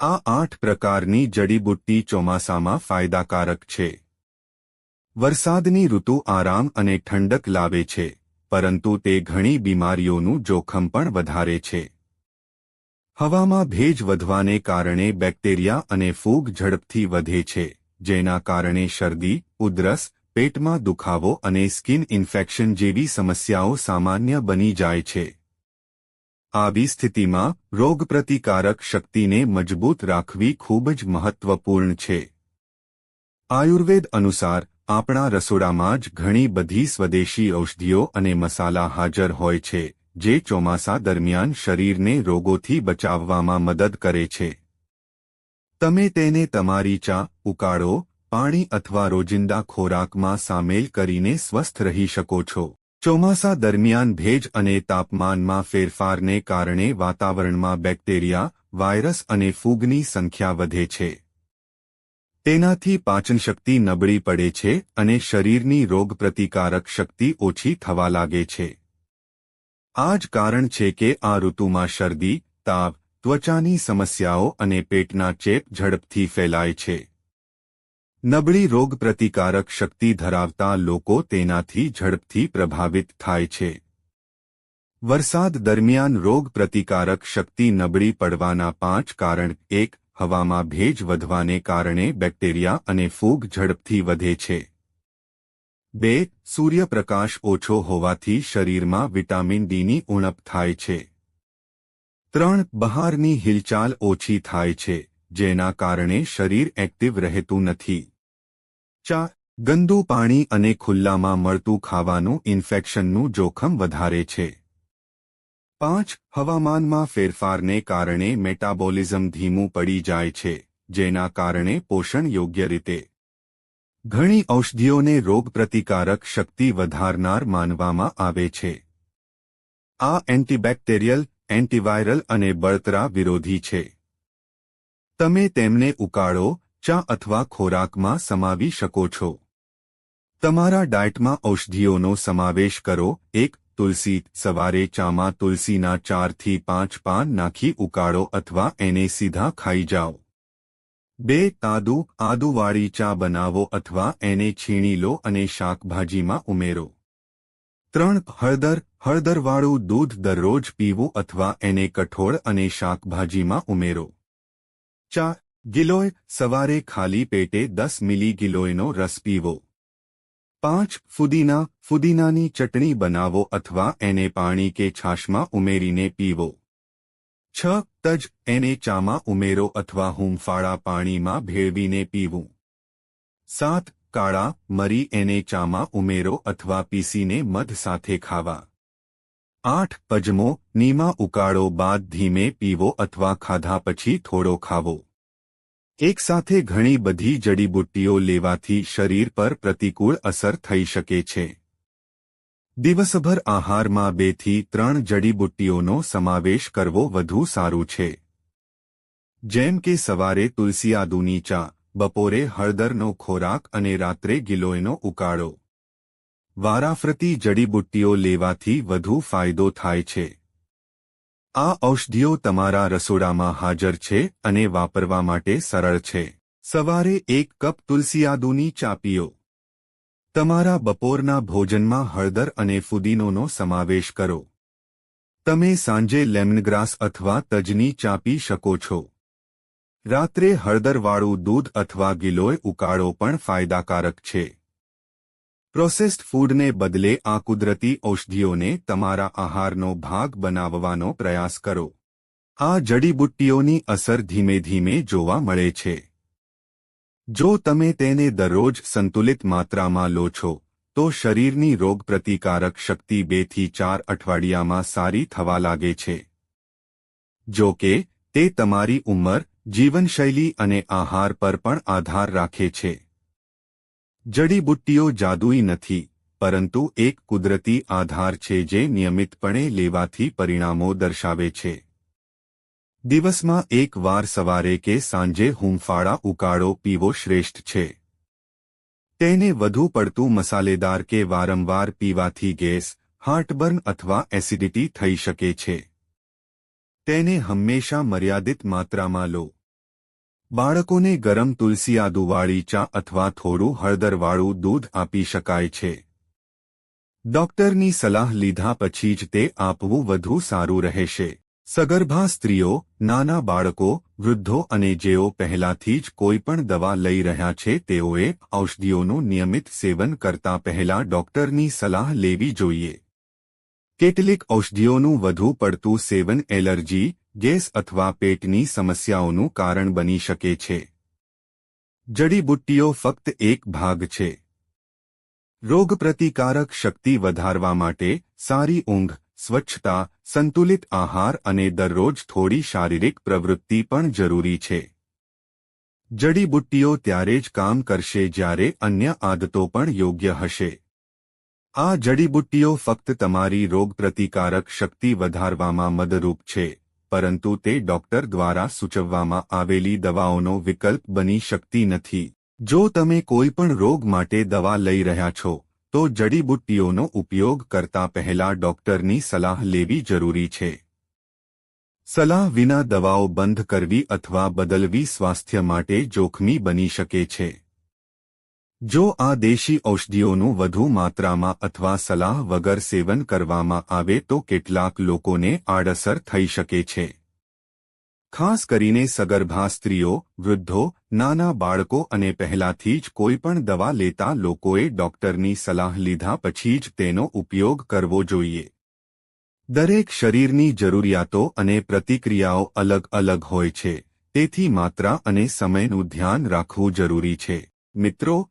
આ આઠ પ્રકારની જડીબુટ્ટી ચોમાસામાં ફાયદાકારક છે. વરસાદની ઋતુ આરામ અને ઠંડક લાવે છે, પરંતુ તે ઘણી બીમારીઓનું જોખમ પણ વધારે છે. હવામાં ભેજ વધવાને કારણે બેક્ટેરિયા અને ફૂગ ઝડપથી વધે છે, જેના કારણે શરદી, ઉધરસ, પેટમાં દુખાવો અને સ્કિન ઇન્ફેક્શન જેવી સમસ્યાઓ સામાન્ય બની જાય છે. આવી સ્થિતિમાં રોગપ્રતિકારક શક્તિને મજબૂત રાખવી ખૂબ જ મહત્વપૂર્ણ છે. આયુર્વેદ અનુસાર, આપણા રસોડામાં જ ઘણી બધી સ્વદેશી ઔષધિઓ અને મસાલા હાજર હોય છે, જે ચોમાસા દરમિયાન શરીરને રોગોથી બચાવવામાં મદદ કરે છે. તમે તેને તમારી ચા, ઉકાળો, પાણી અથવા રોજિંદા ખોરાકમાં સામેલ કરીને સ્વસ્થ રહી શકો છો. ચોમાસા દરમિયાન ભેજ અને તાપમાનમાં ફેરફારને કારણે વાતાવરણમાં બેક્ટેરિયા, વાયરસ અને ફૂગની સંખ્યા વધે છે. તેનાથી પાચનશક્તિ નબળી પડે છે અને શરીરની રોગપ્રતિકારક શક્તિ ઓછી થવા લાગે છે. આ જ કારણ છે કે આ ઋતુમાં શરદી, તાવ, ત્વચાની સમસ્યાઓ અને પેટના ચેપ ઝડપથી ફેલાય છે. નબળી રોગપ્રતિકારક શક્તિ ધરાવતા લોકો તેનાથી ઝડપથી પ્રભાવિત થાય છે. વરસાદ દરમિયાન રોગપ્રતિકારક શક્તિ નબળી પડવાના પાંચ કારણ એક, હવામાં ભેજ વધવાને કારણે બેક્ટેરિયા અને ફૂગ ઝડપથી વધે છે. બે, સૂર્યપ્રકાશ ઓછો હોવાથી શરીરમાં વિટામિન ડીની ઉણપ થાય છે. ત્રણ, બહારની હિલચાલ ઓછી થાય છે. જેના કારણે શરીર એક્ટિવ રહેતું નથી. ચા, ગંદુ પાણી અને ખુલ્લામાં મળતું ખાવાનું ઇન્ફેક્શનનું જોખમ વધારે છે. પાંચ, હવામાનમાં ફેરફારને કારણે મેટાબોલિઝમ ધીમું પડી જાય છે, જેના કારણે પોષણ યોગ્ય રીતે ઘણી ઔષધિઓને રોગપ્રતિકારક શક્તિ વધારનાર માનવામાં આવે છે. આ એન્ટીબેક્ટેરિયલ, એન્ટીવાયરલ અને બળતરા વિરોધી છે. તમે તેમને ઉકાળો, ચા અથવા ખોરાકમાં સમાવી શકો છો. તમારા ડાયટમાં ઔષધિઓનો સમાવેશ કરો. એક, તુલસી. સવારે ચામાં તુલસીના ચારથી પાંચ પાન નાખી ઉકાળો અથવા એને સીધા ખાઈ જાઓ. બે, તાદુ, આદુવાળી ચા બનાવો અથવા એને છીણી લો અને શાકભાજીમાં ઉમેરો. ત્રણ, હળદર. હળદરવાળું દૂધ દરરોજ પીવું અથવા એને કઠોળ અને શાકભાજીમાં ઉમેરો. ચા, ગિલોય, સવારે ખાલી પેટે દસ મિલી ગિલોયનો રસ પીવો. પાંચ, ફુદીના, ફુદીનાની ચટણી બનાવો અથવા એને પાણી કે છાશમાં ઉમેરીને પીવો. છ, તજ, એને ચામાં ઉમેરો અથવા હુંફાળા પાણીમાં ભેળવીને પીવું. સાત, કાળા, મરી એને ચામાં ઉમેરો અથવા પીસીને મધ સાથે ખાવા. આઠ પજમો, નીમા ઉકાળો બાદ ધીમે પીવો અથવા ખાધા પછી થોડો ખાવો. એકસાથે ઘણી બધી જડીબુટ્ટીઓ લેવાથી શરીર પર પ્રતિકૂળ અસર થઈ શકે છે. દિવસભર આહારમાં બેથી ત્રણ જડીબુટ્ટીઓનો સમાવેશ કરવો વધુ સારું છે. જેમ કે સવારે તુલસી આદુની ચા, બપોરે હળદરનો ખોરાક અને રાત્રે ગિલોયનો ઉકાળો. વારાફરતી જડીબુટ્ટીઓ લેવાથી વધુ ફાયદો થાય છે. આ ઔષધિઓ તમારા રસોડામાં હાજર છે અને વાપરવા માટે સરળ છે. સવારે એક કપ તુલસીયાદુની ચા પીઓ. તમારા બપોરના ભોજનમાં હળદર અને ફુદીનોનો સમાવેશ કરો. તમે સાંજે લેમનગ્રાસ અથવા તજની ચા પી શકો છો. રાત્રે હળદરવાળું દૂધ અથવા ગિલોય ઉકાળો પણ ફાયદાકારક છે. પ્રોસેસ્ડ ફૂડને બદલે આ કુદરતી ઔષધિઓને તમારા આહારનો ભાગ બનાવવાનો પ્રયાસ કરો. આ જડીબુટ્ટીઓની અસર ધીમે ધીમે જોવા મળે છે. જો તમે તેને દરરોજ સંતુલિત માત્રામાં લો છો, તો શરીરની રોગપ્રતિકારક શક્તિ બેથી ચાર અઠવાડિયામાં સારી થવા લાગે છે. જો કે, તે તમારી ઉંમર, જીવનશૈલી અને આહાર પર પણ આધાર રાખે છે. જડીબુટ્ટીઓ જાદુઈ નથી, પરંતુ એક કુદરતી આધાર છે જે નિયમિતપણે લેવાથી પરિણામો દર્શાવે છે. દિવસમાં એક વાર સવારે કે સાંજે હુંફાળા ઉકાળો પીવો શ્રેષ્ઠ છે. તેને વધુ પડતું મસાલેદાર કે વારંવાર પીવાથી ગેસ, હાર્ટબર્ન અથવા એસિડિટી થઈ શકે છે. તેને હંમેશા મર્યાદિત માત્રામાં લો. બાળકોને ગરમ તુલસી આદુવાળી ચા અથવા થોડું હળદરવાળું દૂધ આપી શકાય છે. ડોક્ટરની સલાહ લીધા પછી જ તે આપવું વધુ સારું રહેશે. સગર્ભા સ્ત્રીઓ, નાના બાળકો, વૃદ્ધો અને જેઓ પહેલાથી જ કોઈ પણ દવા લઈ રહ્યા છે તેઓએ ઔષધિઓનું નિયમિત સેવન કરતા પહેલા ડોક્ટરની સલાહ લેવી જોઈએ. કેટલીક ઔષધિઓનું વધુ પડતું સેવન એલર્જી ગેસ અથવા પેટની સમસ્યાઓનું કારણ બની શકે છે. જડીબુટ્ટીઓ ફક્ત એક ભાગ છે. રોગપ્રતિકારક શક્તિ વધારવા માટે સારી ઊંઘ, સ્વચ્છતા, સંતુલિત આહાર અને દરરોજ થોડી શારીરિક પ્રવૃત્તિ પણ જરૂરી છે. જડીબુટ્ટીઓ ત્યારે જ કામ કરશે જ્યારે અન્ય આદતો પણ યોગ્ય હશે. આ જડીબુટ્ટીઓ ફક્ત તમારી રોગપ્રતિકારક શક્તિ વધારવામાં મદરૂપ છે. પરંતુ તે ડોક્ટર દ્વારા સૂચવવામાં આવેલી દવાઓનો વિકલ્પ બની શકતી નથી. જો તમે કોઈપણ રોગ માટે દવા લઈ રહ્યા છો, તો જડીબુટ્ટીઓનો ઉપયોગ કરતા પહેલા ડોક્ટરની સલાહ લેવી જરૂરી છે. સલાહ વિના દવાઓ બંધ કરવી અથવા બદલવી સ્વાસ્થ્ય માટે જોખમી બની શકે છે. જો આ દેશી ઔષધિઓનું વધુ માત્રામાં અથવા સલાહ વગર સેવન કરવામાં આવે તો કેટલાક લોકોને આડઅસર થઈ શકે છે. ખાસ કરીને સગર્ભા સ્ત્રીઓ, વૃદ્ધો, નાના બાળકો અને પહેલાથી જ કોઈપણ દવા લેતા લોકોએ ડોક્ટરની સલાહ લીધા પછી જ તેનો ઉપયોગ કરવો જોઈએ. દરેક શરીરની જરૂરિયાતો અને પ્રતિક્રિયાઓ અલગ અલગ હોય છે, તેથી માત્રા અને સમયનું ધ્યાન રાખવું જરૂરી છે. મિત્રો